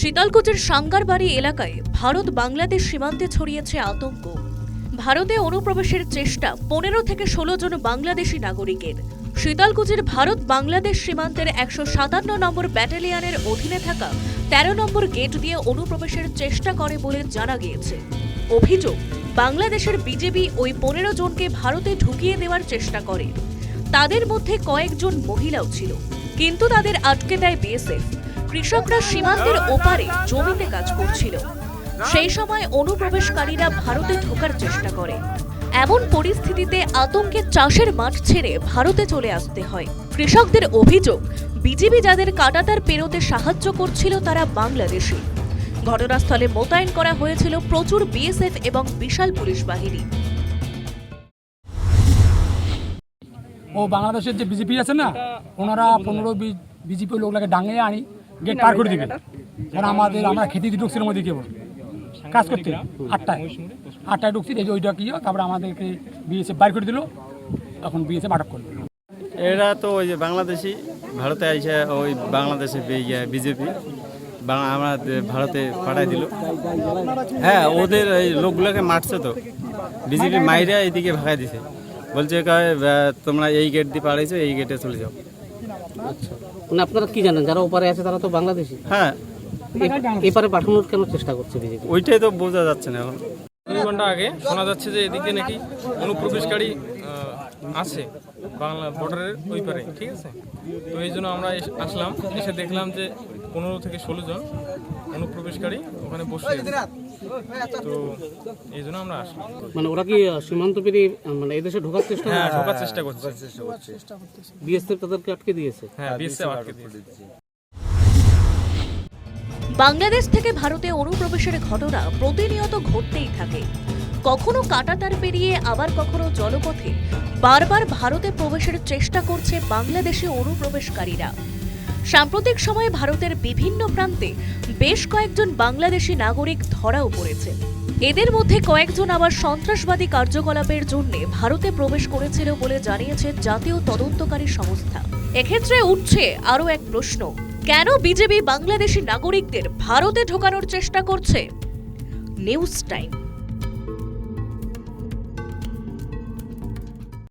শীতলকুচির সাঙ্গারবাড়ি এলাকায় ভারত বাংলাদেশ সীমান্তে ছড়িয়েছে আতঙ্ক। ভারতে অনুপ্রবেশের চেষ্টা, পনেরো থেকে ষোলো জন বাংলাদেশি নাগরিকের। শীতলকুচির ভারত বাংলাদেশ সীমান্তের একশো সাতান্ন নম্বর ব্যাটালিয়নের অধীনে থাকা তেরো নম্বর গেট দিয়ে অনুপ্রবেশের চেষ্টা করে বলে জানা গিয়েছে। অভিযোগ, বাংলাদেশের বিজেপি ওই পনেরো জনকে ভারতে ঢুকিয়ে দেওয়ার চেষ্টা করে। তাদের মধ্যে কয়েকজন মহিলাও ছিল, কিন্তু তাদের আটকে দেয় বিএসএফ। কৃষকরা সীমান্তের ওপারে জমিতে কাজ করছিল। সেই সময় অনুপ্রবেশকারীরা ভারতে ঢোকার চেষ্টা করে। এমন পরিস্থিতিতে আতঙ্কে চাষের মাঠ ছেড়ে ভারতে চলে আসতে হয়। কৃষকদের অভিযোগ বিজেপি যাদের কাটাতার পেরোতে সাহায্য করছিল তারা বাংলাদেশি। ঘটনাস্থলে মোতায়েন করা হয়েছিল প্রচুর বিএসএফ এবং বিশাল পুলিশ বাহিনী। ও বাংলাদেশের যে বিজেপি আছে না ওনারা পনেরো বিজেপি লোকটাকে ডাঙিয়ে আনি। গেট পার করে দিবে। কারণ আমাদের, আমরা খেতে দিয়ে ঢুকছিলাম ওদিকে কাজ করতে আটটায়। আটটায় ঢুকছি, দেখি ওইটা কি তারপরে আমাদেরকে বিএসএফ বাইর করে দিল। তখন বিএসএফ আটক করল। এরা তো ওই যে বাংলাদেশি, ভারতে আইসে ওই বাংলাদেশে বিজেপি। আমরা ভারতে পাঠাই দিল। হ্যাঁ ওদের এই লোকগুলোকে মারছে তো। বিজেপি মাইরা এইদিকে ভাগাই দিছে। বলছে তোমরা এই গেট দিয়ে পাড়াইছো এই গেটে চলে যাও। মানে আপনারা কি জানেন যারা ওপারে আছে তারা তো বাংলাদেশি? হ্যাঁ। এপারে পাঠানোর কেন চেষ্টা করছে বিজেপি? ওইটাই তো বোঝা যাচ্ছে না এখন। দুই ঘণ্টা আগে শোনা যাচ্ছে যে এদিকে নাকি অনুপ্রবেশকারী আহ, আছে। বাংলা বর্ডারের ওই পারে ঠিক আছে? তো এই জন্য আমরা এস- আসলাম এসে দেখলাম যে পনেরো থেকে ষোলো জন অনুপ্রবেশকারী ওখানে বসে তো এই জন্য আমরা আসলাম। মানে ওরা কি সীমান্ত পেরিয়ে মানে এদেশে ঢোকার চেষ্টা হ্যাঁ ঢোকার চেষ্টা করছে। বিএসএফ তাদেরকে আটকে দিয়েছে? হ্যাঁ বিএসএফ আটকে দিয়েছে। বাংলাদেশ থেকে ভারতে অনুপ্রবেশের ঘটনা প্রতিনিয়ত ঘটতেই থাকে। কখনো কাটাতার পেরিয়ে আবার কখনো জলপথে বারবার ভারতে প্রবেশের চেষ্টা করছে বাংলাদেশে অনুপ্রবেশকারীরা। সাম্প্রতিক সময়ে ভারতের বিভিন্ন প্রান্তে বেশ কয়েকজন বাংলাদেশি নাগরিক ধরাও পড়েছে। এদের মধ্যে কয়েকজন আবার সন্ত্রাসবাদী কার্যকলাপের জন্য ভারতে প্রবেশ করেছিল বলে জানিয়েছে জাতীয় তদন্তকারী সংস্থা। এক্ষেত্রে উঠছে আরও এক প্রশ্ন, কেন বিজেপি বাংলাদেশি নাগরিকদের ভারতে ঢোকানোর চেষ্টা করছে? News time.